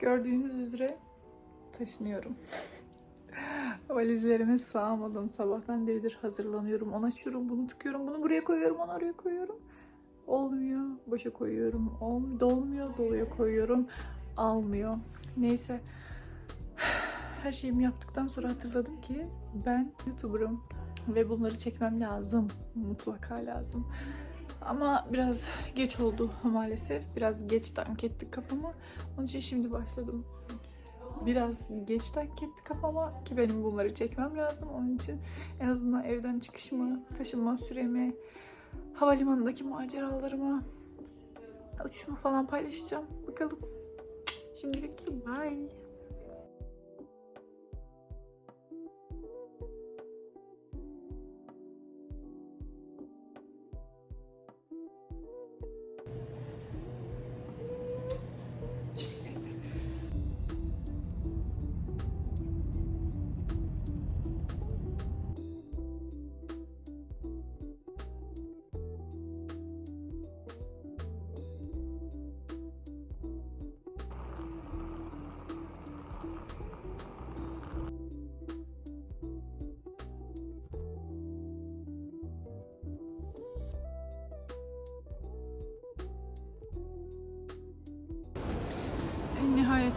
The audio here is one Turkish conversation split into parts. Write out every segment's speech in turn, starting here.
Gördüğünüz üzere taşınıyorum. Valizlerimi sağamadım. Sabahtan beridir hazırlanıyorum. Onu açıyorum, bunu tıkıyorum, bunu buraya koyuyorum, onu oraya koyuyorum. Olmuyor. Boşa koyuyorum. Olmuyor. Dolmuyor. Doluya koyuyorum. Almıyor. Neyse. Her şeyimi yaptıktan sonra hatırladım ki ben YouTuber'ım. Ve bunları çekmem lazım. Mutlaka lazım. Ama biraz geç oldu maalesef. Biraz geç dank etti kafama. Onun için şimdi başladım. Biraz geç dank etti kafama ki benim bunları çekmem lazım. Onun için en azından evden çıkışımı, taşınma süremi, havalimanındaki maceralarımı, uçuşumu falan paylaşacağım. Bakalım. Şimdilik bye.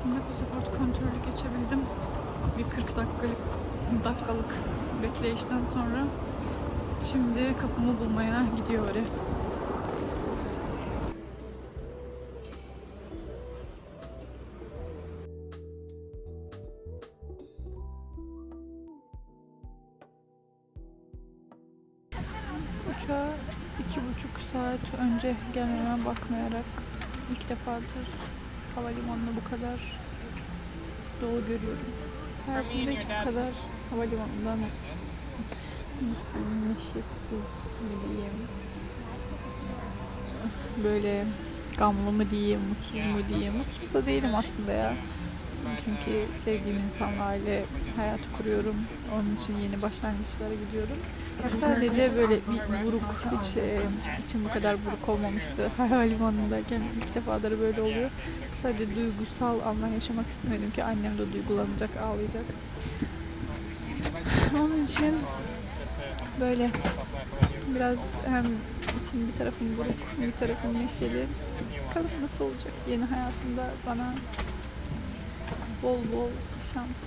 En nihayetinde pasaport kontrolü geçebildim. Bir 40 dakikalık dakikalık bekleyişten sonra şimdi kapımı bulmaya gidiyor oraya. Uçağa iki buçuk saat önce gelmeme bakmayarak ilk defadır havalimanını bu kadar dolu görüyorum. Hayatımda hiç bu kadar havalimanından neşesiz mi diyeyim böyle gamlı mı diyeyim, mutsuz mu diyeyim. Mutsuz da değilim aslında ya. Çünkü sevdiğim insanlarla hayatı kuruyorum. Onun için yeni başlangıçlara gidiyorum. Sadece böyle bir buruk, hiç e, içim bu kadar buruk olmamıştı. Havalimanındayken ilk defaları böyle oluyor. Sadece duygusal anlar yaşamak istemedim ki annem de duygulanacak, ağlayacak. Onun için böyle biraz hem içim bir tarafım buruk, bir tarafım neşeli. Bakalım nasıl olacak yeni hayatımda bana bol bol şans